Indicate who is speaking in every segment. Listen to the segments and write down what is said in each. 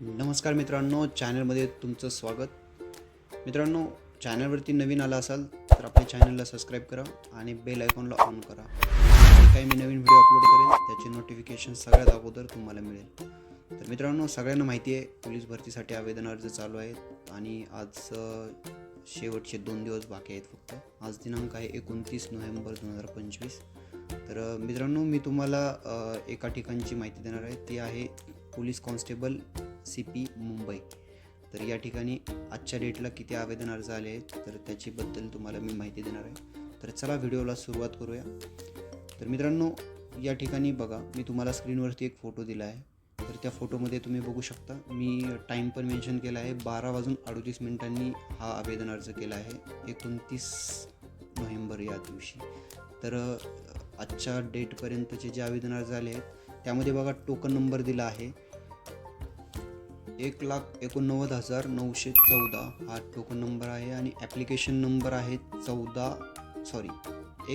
Speaker 1: नमस्कार मित्रांनो चॅनलमध्ये तुमचं स्वागत. मित्रांनो चॅनलवरती नवीन आला असाल तर आपल्या चॅनलला सबस्क्राईब करा आणि बेल आयकॉनला ऑन करा. जे काही मी नवीन व्हिडिओ अपलोड करेन त्याचे नोटिफिकेशन सगळ्यात अगोदर तुम्हाला मिळेल. तर मित्रांनो सगळ्यांना माहिती आहे पोलीस भरतीसाठी आवेदन अर्ज चालू आहेत आणि आज शेवटचे दोन दिवस बाकी आहेत फक्त. आज दिनांक आहे एकोणतीस नोव्हेंबर दोन हजार पंचवीस. तर मित्रांनो मी तुम्हाला एका ठिकाणची माहिती देणार आहे. ती आहे police constable C P Mumbai. तर या ठिकाणी आजच्या डेटला किती आवेदन अर्ज आले आहेत तर त्याच्याबद्दल तुम्हाला मी माहिती देणार आहे. तर चला व्हिडिओला सुरुवात करूया. तर मित्रांनो या ठिकाणी बघा मी तुम्हाला स्क्रीनवरती एक फोटो दिला आहे. तर त्या फोटोमध्ये तुम्ही बघू शकता मी टाईम पण मेन्शन केला आहे. बारा वाजून अडतीस मिनिटांनी हा आवेदन अर्ज केला आहे एकोणतीस नोव्हेंबर या दिवशी. तर आजच्या डेटपर्यंतचे जे आवेदन अर्ज आले आहेत त्यामध्ये बघा टोकन नंबर दिला आहे. एक लाख एकोणनव्वद हजार नऊशे चौदा हा टोकन नंबर आहे आणि ॲप्लिकेशन नंबर आहे चौदा सॉरी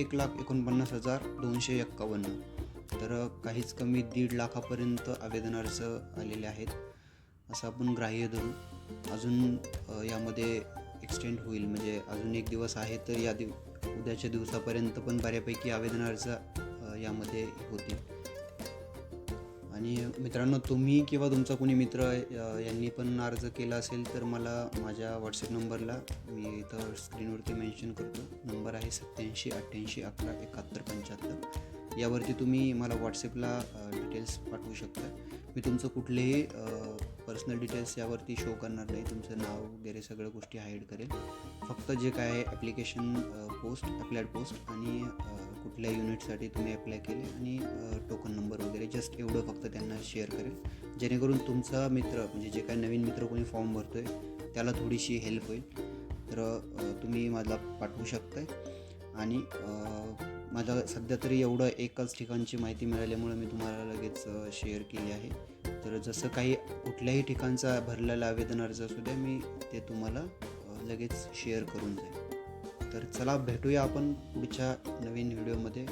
Speaker 1: एक लाख एकोणपन्नास हजार दोनशे एक्कावन्न. तर काहीच कमी दीड लाखापर्यंत आवेदन अर्ज आलेले आहेत. असं आपण ग्राह्य धरू. अजून यामध्ये एक्सटेंड होईल. म्हणजे अजून एक दिवस आहे तर या दिव उद्याच्या दिवसापर्यंत पण बऱ्यापैकी आवेदन अर्ज यामध्ये होतील. आणि मित्रांनो तुम्ही किंवा तुमचा कोणी मित्र यांनी पण अर्ज केला असेल तर मला माझ्या व्हॉट्सअप नंबरला मी इथं स्क्रीनवरती मेन्शन करतो. नंबर आहे सत्याऐंशी अठ्ठ्याऐंशी अकरा एकाहत्तर पंच्याहत्तर. यावरती तुम्ही मला व्हॉट्सअपला डिटेल्स पाठवू शकता. मी तुमचं कुठलेही पर्सनल डिटेल्स यावरती शो करणार नाही. तुमचं नाव वगैरे सगळ्या गोष्टी हाईड करेल. फक्त जे काय आहे ॲप्लिकेशन पोस्ट अप्लायड पोस्ट आणि कुठल्या युनिटसाठी तुम्ही अप्लाय केले आणि टोकन नंबर वगैरे जस्ट एवढं फक्त त्यांना शेअर करेल. जेणेकरून तुमचा मित्र म्हणजे जे काय नवीन मित्र कोणी फॉर्म भरतो आहे त्याला थोडीशी हेल्प होईल. तर तुम्ही मला पाठवू शकताय. आणि अ, माझा सध्या तरी एवढं एकाच ठिकाणची माहिती मिळाल्यामुळे मी तुम्हाला लगेच शेअर केली आहे. तर जसं काही कुठल्याही ठिकाणचा भरलेला आवेदन अर्ज असू द्या मी ते तुम्हाला लगेच शेअर करून जाईल तर चला भेटूया आपण पुढच्या नवीन व्हिडिओमध्ये